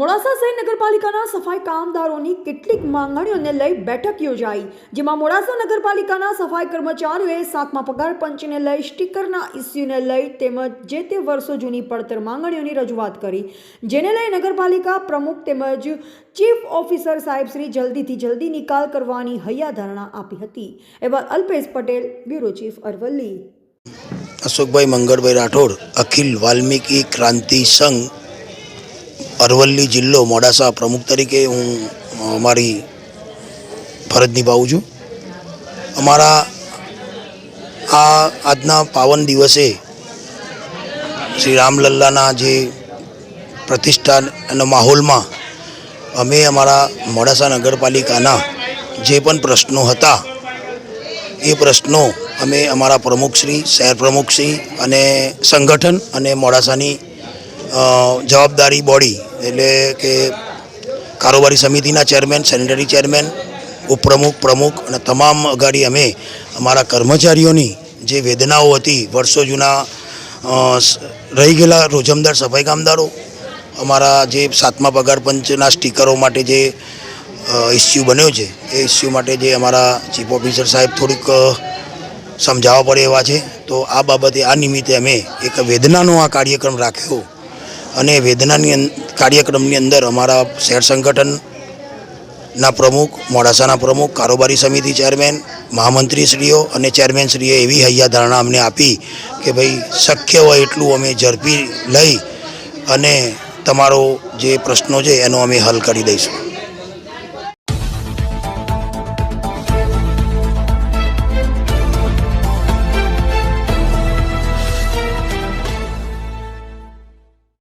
મોડાસા શહેર નગરપાલિકાના સફાઈ કામદારોની કેટલીક માંગણીઓને લઈ બેઠક યોજાઈ, જેમાં મોડાસા નગરપાલિકાના સફાઈ કર્મચારીઓએ સાતમા પગાર પંચને લઈ સ્ટીકરના ઇસ્યુને લઈ તેમજ જે તે વર્ષો જૂની પડતર માંગણીઓની રજૂઆત કરી. જેને લઈ નગરપાલિકા પ્રમુખ તેમજ ચીફ ઓફિસર સાહેબ શ્રી જલ્દીથી જલ્દી નિકાલ કરવાની હૈયાધારણા આપી હતી. એવા અલ્પેશ પટેલ, બ્યુરો ચીફ અરવલ્લી. અશોકભાઈ મંગળભાઈ રાઠોડ, અખિલ વાલ્મીકી ક્રાંતિ સંઘ અરવલ્લી જિલ્લો મોડાસા પ્રમુખ તરીકે હું અમારી ફરજ નિભાવું છું. અમારા આ આજના પાવન દિવસે શ્રી રામલલ્લાના જે પ્રતિષ્ઠાના માહોલમાં અમે અમારા મોડાસા નગરપાલિકાના જે પણ પ્રશ્નો હતા, એ પ્રશ્નો અમે અમારા પ્રમુખશ્રી શહેર પ્રમુખશ્રી અને સંગઠન અને મોડાસાની જવાબદારી બોડી એટલે કે કારોબારી સમિતિના ચેરમેન, સેનેટરી ચેરમેન, ઉપપ્રમુખ, પ્રમુખ અને તમામ અગાડી અમે અમારા કર્મચારીઓની જે વેદનાઓ હતી, વર્ષો જૂના રહી ગયેલા રોજમદાર સફાઈ કામદારો, અમારા જે સાતમા પગાર પંચના સ્ટીકરો માટે જે ઇસ્યુ બન્યો છે, એ ઇસ્યુ માટે જે અમારા ચીફ ઓફિસર સાહેબ થોડીક સમજાવવા પડે એવા છે. તો આ બાબતે, આ નિમિત્તે અમે એક વેદનાનો આ કાર્યક્રમ રાખ્યો અને વેદનાની કાર્યક્રમની અંદર અમારા શહેર સંગઠનના પ્રમુખ, મોડાસાના પ્રમુખ, કારોબારી સમિતિ ચેરમેન, મહામંત્રીશ્રીઓ અને ચેરમેનશ્રીએ એવી હૈયાધારણા અમને આપી કે ભાઈ શક્ય હોય એટલું અમે ઝડપી લઈ અને તમારો જે પ્રશ્નો છે એનો અમે હલ કરી દઈશું.